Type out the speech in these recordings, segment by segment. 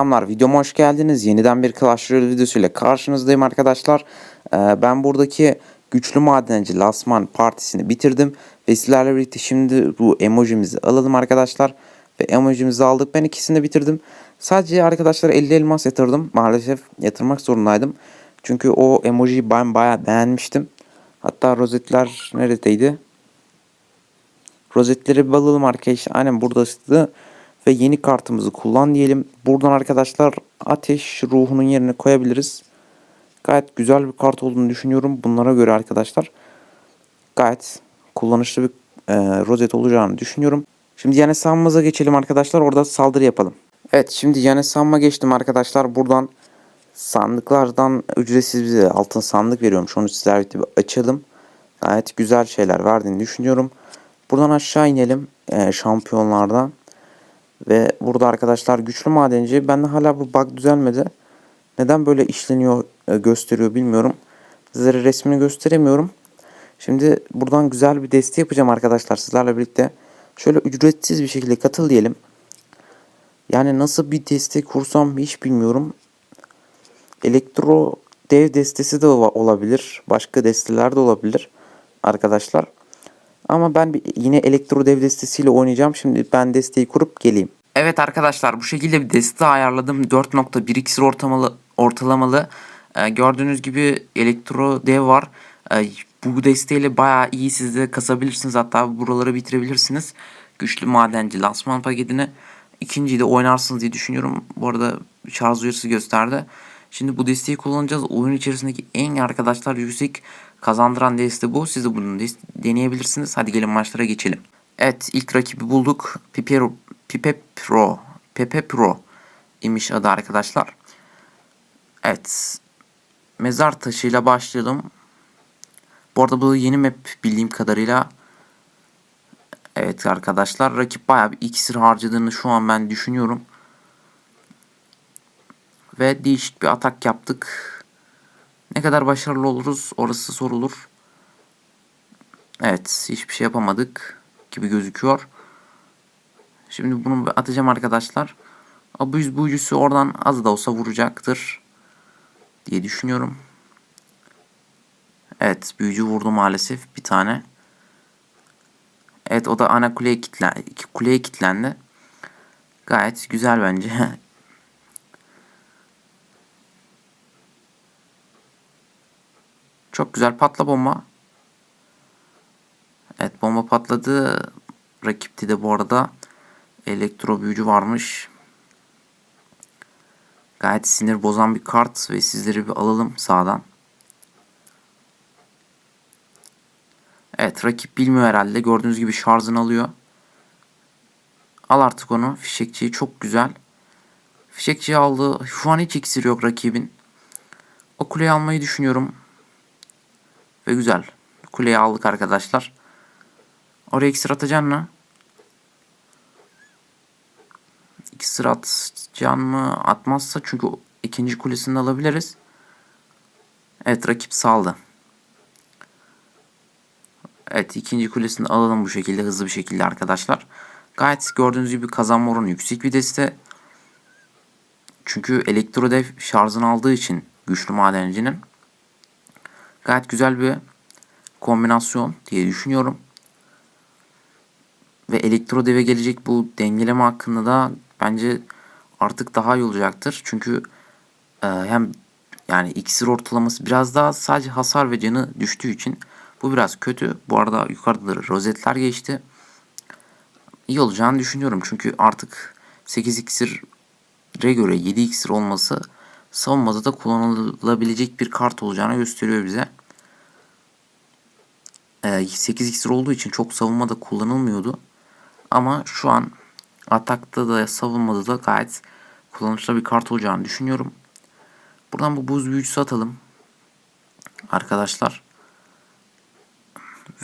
Selamlar videoma hoş geldiniz. Yeniden bir Clash Royale videosuyla karşınızdayım arkadaşlar. Ee, ben buradaki güçlü madenci Lasman partisini bitirdim. Ve sizlerle birlikte şimdi bu emojimizi alalım arkadaşlar. Ve emojimizi aldık. Ben ikisini de bitirdim. Sadece arkadaşlar 50 elmas yatırdım. Maalesef yatırmak zorundaydım. Çünkü o emojiyi ben bayağı beğenmiştim. Hatta rozetler neredeydi? Rozetleri bir alalım arkadaşlar. Aynen buradaydı. Ve yeni kartımızı kullan diyelim. Buradan arkadaşlar ateş ruhunun yerine koyabiliriz. Gayet güzel bir kart olduğunu düşünüyorum. Bunlara göre arkadaşlar gayet kullanışlı bir e, rozet olacağını düşünüyorum. Şimdi yan hesabımıza geçelim arkadaşlar. Orada saldırı yapalım. Evet şimdi yan hesabıma geçtim arkadaşlar. Buradan sandıklardan ücretsiz bize altın sandık veriyormuş. Onu birlikte bir açalım. Gayet güzel şeyler verdiğini düşünüyorum. Buradan aşağı inelim e, şampiyonlardan. Ve burada arkadaşlar güçlü madenci. Bende hala bu bug düzelmedi. Neden böyle işleniyor e, gösteriyor bilmiyorum. Sizlere resmini gösteremiyorum. Şimdi buradan güzel bir deste yapacağım arkadaşlar sizlerle birlikte. Şöyle ücretsiz bir şekilde katıl diyelim. Yani nasıl bir deste kursam hiç bilmiyorum. Elektro dev destesi de olabilir. Başka desteler de olabilir arkadaşlar. Ama ben bir, yine elektro dev destesiyle oynayacağım. Şimdi ben desteği kurup geleyim. Evet arkadaşlar bu şekilde bir deste ayarladım. 4.1 iksir ortalamalı, ortalamalı. Ee, gördüğünüz gibi elektro dev var. Ee, bu desteğiyle bayağı iyi siz de kasabilirsiniz. Hatta buraları bitirebilirsiniz. Güçlü madenci lansman paketini. ikinciyi de oynarsınız diye düşünüyorum. Bu arada şarj uyarısı gösterdi. Şimdi bu desteği kullanacağız. Oyun içerisindeki en arkadaşlar yüksek kazandıran deste bu. Siz de bunu deneyebilirsiniz. Hadi gelin maçlara geçelim. Evet ilk rakibi bulduk. Pipe, Pipe Pro. Pepe Pro imiş adı arkadaşlar. Evet. Mezar taşıyla başlayalım. Bu arada bu yeni map bildiğim kadarıyla. Evet arkadaşlar rakip bayağı bir iksir harcadığını şu an ben düşünüyorum. Ve değişik bir atak yaptık. Ne kadar başarılı oluruz orası sorulur. Evet hiçbir şey yapamadık gibi gözüküyor. Şimdi bunu atacağım arkadaşlar. Abuz büyücüsü oradan az da olsa vuracaktır diye düşünüyorum. Evet büyücü vurdu maalesef bir tane. Evet o da ana kuleye, kitlen, kuleye kilitlendi. Gayet güzel bence. Çok güzel patla bomba. Evet bomba patladı. Rakipti de bu arada elektro büyücü varmış. Gayet sinir bozan bir kart ve sizleri bir alalım sağdan. Evet rakip bilmiyor herhalde. Gördüğünüz gibi şarjını alıyor. Al artık onu. Fişekçiyi çok güzel. Fişekçiyi aldı. Şu an hiç iksir yok rakibin. O kuleyi almayı düşünüyorum. Ve güzel. Kuleyi aldık arkadaşlar. Oraya iksir atacaksın mı? İksir atacaksın mı? Atmazsa çünkü ikinci kulesini alabiliriz. Evet rakip saldı. Evet ikinci kulesini alalım bu şekilde hızlı bir şekilde arkadaşlar. Gayet gördüğünüz gibi kazanma oranı yüksek bir deste. Çünkü elektrodev şarjını aldığı için güçlü madencinin gayet güzel bir kombinasyon diye düşünüyorum. Ve elektro deve gelecek bu dengeleme hakkında da bence artık daha iyi olacaktır. Çünkü e, hem yani iksir ortalaması biraz daha sadece hasar ve canı düştüğü için bu biraz kötü. Bu arada yukarıda da rozetler geçti. İyi olacağını düşünüyorum. Çünkü artık 8 iksire göre 7 iksir olması savunmada da kullanılabilecek bir kart olacağını gösteriyor bize. 8 ee, iksir olduğu için çok savunmada kullanılmıyordu. Ama şu an atakta da savunmada da gayet kullanışlı bir kart olacağını düşünüyorum. Buradan bu buz büyücüsü atalım. Arkadaşlar.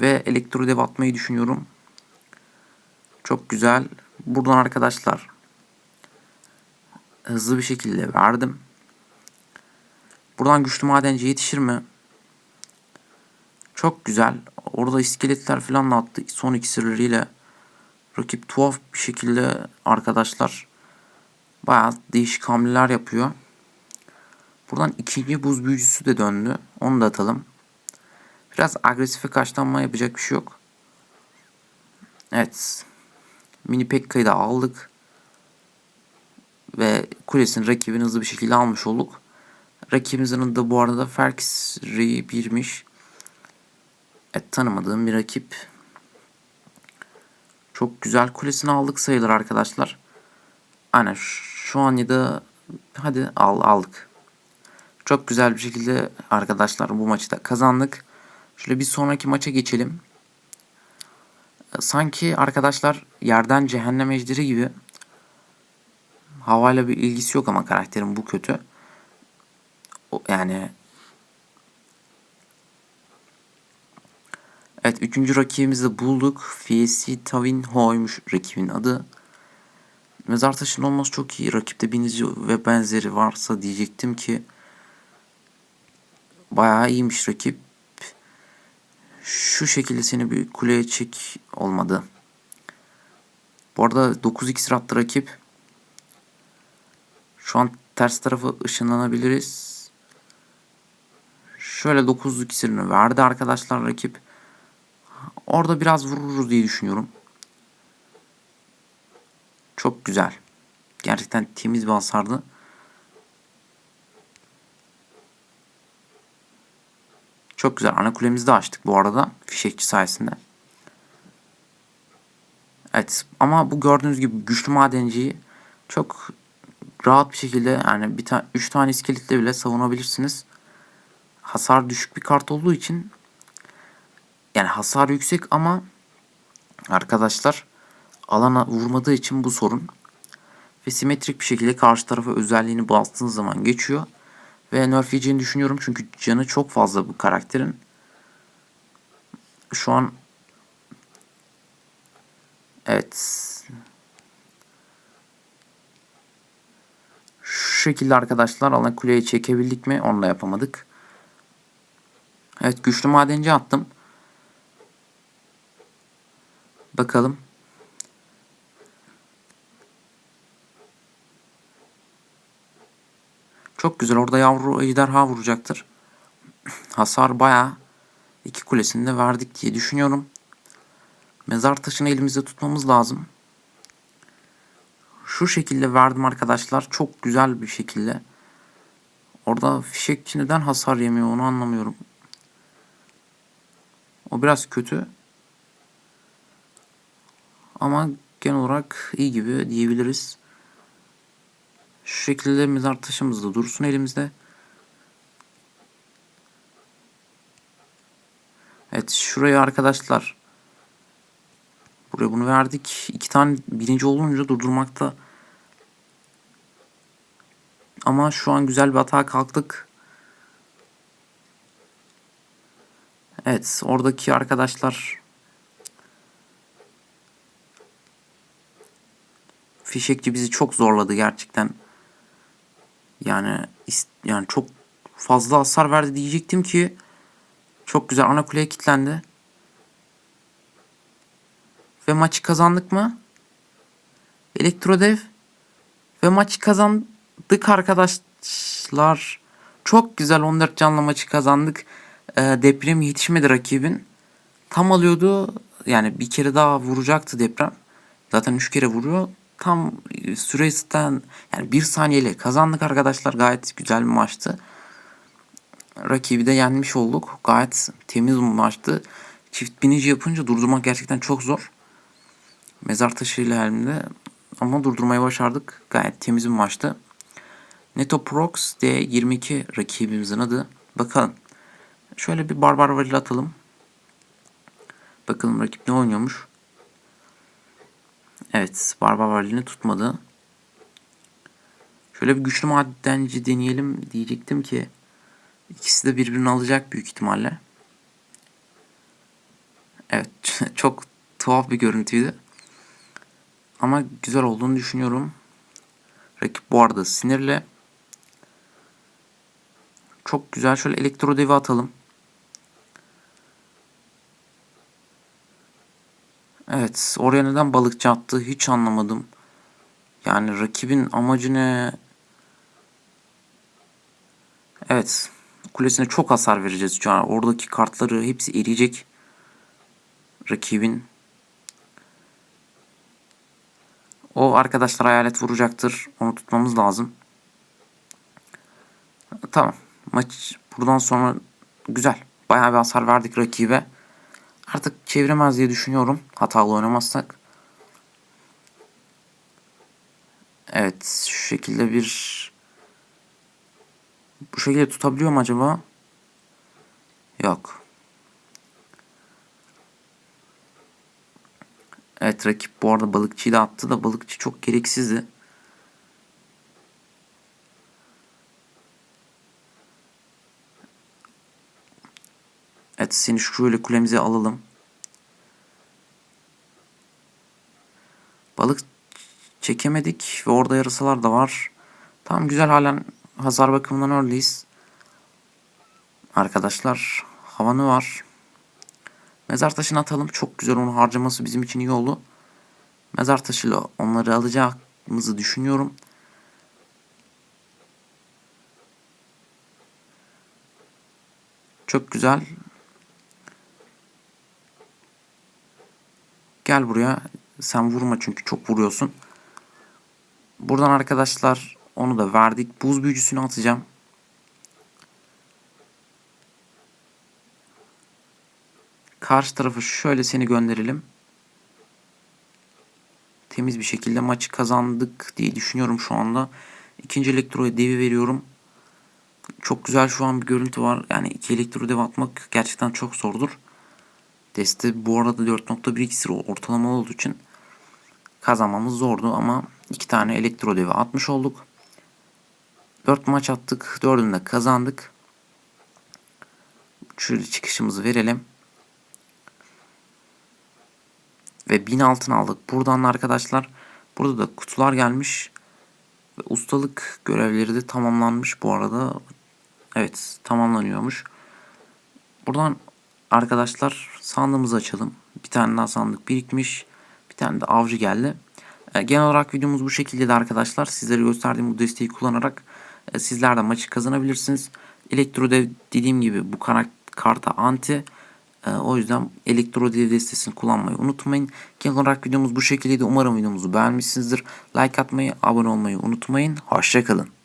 Ve elektro dev atmayı düşünüyorum. Çok güzel. Buradan arkadaşlar hızlı bir şekilde verdim. Buradan güçlü madenci yetişir mi? Çok güzel. Orada iskeletler falan attı. Son iksirleriyle rakip tuhaf bir şekilde arkadaşlar Bayağı değişik hamleler yapıyor. Buradan ikinci buz büyücüsü de döndü. Onu da atalım. Biraz agresife karşılanma yapacak bir şey yok. Evet. Mini Pekka'yı da aldık. Ve kulesini rakibin hızlı bir şekilde almış olduk. Rakibimizin adı bu arada Ferx R1'miş. Evet tanımadığım bir rakip. Çok güzel kulesini aldık sayılır arkadaşlar. Aynen şu an ya da hadi al, aldık. Çok güzel bir şekilde arkadaşlar bu maçı da kazandık. Şöyle bir sonraki maça geçelim. Sanki arkadaşlar yerden cehennem ejderi gibi havayla bir ilgisi yok ama karakterin bu kötü. Yani Evet üçüncü rakibimizi de bulduk. Fiesi Tavin Ho'ymuş rakibin adı. Mezar taşının olması çok iyi. Rakipte binici ve benzeri varsa diyecektim ki bayağı iyiymiş rakip. Şu şekilde seni bir kuleye çek olmadı. Bu arada 9 iksir attı rakip. Şu an ters tarafa ışınlanabiliriz. Şöyle 9 iksirini verdi arkadaşlar rakip. Orada biraz vururuz diye düşünüyorum. Çok güzel. Gerçekten temiz bir hasardı. Çok güzel. Ana kulemizi de açtık bu arada. Fişekçi sayesinde. Evet ama bu gördüğünüz gibi güçlü madenciyi çok rahat bir şekilde yani bir tane 3 tane iskeletle bile savunabilirsiniz. Hasar düşük bir kart olduğu için yani hasar yüksek ama arkadaşlar alana vurmadığı için bu sorun. Ve simetrik bir şekilde karşı tarafa özelliğini bastığınız zaman geçiyor. Ve nerf yiyeceğini düşünüyorum çünkü canı çok fazla bu karakterin. Şu an Evet. Şu şekilde arkadaşlar alan kuleye çekebildik mi? Onu da yapamadık. Evet güçlü madenci attım. Bakalım. Çok güzel. Orada yavru ejderha vuracaktır. Hasar bayağı iki kulesini de verdik diye düşünüyorum. Mezar taşını elimizde tutmamız lazım. Şu şekilde verdim arkadaşlar. Çok güzel bir şekilde. Orada fişekçi neden hasar yemiyor onu anlamıyorum. O biraz kötü. Ama genel olarak iyi gibi diyebiliriz. Şu şekilde mezar taşımız da dursun elimizde. Evet şuraya arkadaşlar buraya bunu verdik. İki tane birinci olunca durdurmakta ama şu an güzel bir hata kalktık. Evet oradaki arkadaşlar fişekçi bizi çok zorladı gerçekten. Yani yani çok fazla hasar verdi diyecektim ki çok güzel ana kuleye kilitlendi. Ve maçı kazandık mı? Elektrodev ve maçı kazandık arkadaşlar. Çok güzel 14 canlı maçı kazandık. Ee, deprem yetişmedi rakibin. Tam alıyordu. Yani bir kere daha vuracaktı deprem. Zaten 3 kere vuruyor. Tam süresinden yani bir saniyeyle kazandık arkadaşlar. Gayet güzel bir maçtı. Rakibi de yenmiş olduk. Gayet temiz bir maçtı. Çift binici yapınca durdurmak gerçekten çok zor. Mezar taşıyla elimde ama durdurmayı başardık. Gayet temiz bir maçtı. Netoprox D22 rakibimizin adı. Bakalım. Şöyle bir barbar varil atalım. Bakalım rakip ne oynuyormuş. Evet. Barbar varilini tutmadı. Şöyle bir güçlü madenci deneyelim diyecektim ki ikisi de birbirini alacak büyük ihtimalle. Evet. Çok tuhaf bir görüntüydü. Ama güzel olduğunu düşünüyorum. Rakip bu arada sinirli. Çok güzel. Şöyle elektro devi atalım. Evet. Oraya neden balıkçı attı hiç anlamadım. Yani rakibin amacı ne? Evet. Kulesine çok hasar vereceğiz şu an. Oradaki kartları hepsi eriyecek. Rakibin. O arkadaşlar hayalet vuracaktır. Onu tutmamız lazım. Tamam. Maç buradan sonra güzel. Bayağı bir hasar verdik rakibe. Artık çeviremez diye düşünüyorum. Hatalı oynamazsak. Evet. Şu şekilde bir... Bu şekilde tutabiliyor mu acaba? Yok. Evet rakip bu arada balıkçıyı da attı da balıkçı çok gereksizdi. Evet seni şöyle kulemize alalım. Balık çekemedik ve orada yarasalar da var. Tamam güzel halen hasar bakımından öyleyiz. Arkadaşlar havanı var. Mezar taşını atalım. Çok güzel onu harcaması bizim için iyi oldu. Mezar taşıyla onları alacağımızı düşünüyorum. Çok güzel. Gel buraya. Sen vurma çünkü çok vuruyorsun. Buradan arkadaşlar onu da verdik. Buz büyücüsünü atacağım. Karşı tarafı şöyle seni gönderelim. Temiz bir şekilde maçı kazandık diye düşünüyorum şu anda. İkinci elektroya devi veriyorum. Çok güzel şu an bir görüntü var. Yani iki elektro dev atmak gerçekten çok zordur. Deste bu arada 4.1 iksir ortalama olduğu için kazanmamız zordu ama iki tane elektro devi atmış olduk. 4 maç attık. Dördünde kazandık. Şöyle çıkışımızı verelim. Ve 1000 altın aldık. Buradan arkadaşlar burada da kutular gelmiş. Ve ustalık görevleri de tamamlanmış bu arada. Evet tamamlanıyormuş. Buradan arkadaşlar sandığımızı açalım. Bir tane daha sandık birikmiş. Bir tane de avcı geldi. E, genel olarak videomuz bu şekilde de arkadaşlar. Sizlere gösterdiğim bu desteği kullanarak e, sizler de maçı kazanabilirsiniz. Elektro dev dediğim gibi bu karta anti. E, o yüzden elektro dev destesini kullanmayı unutmayın. Genel olarak videomuz bu şekildeydi. Umarım videomuzu beğenmişsinizdir. Like atmayı, abone olmayı unutmayın. Hoşçakalın.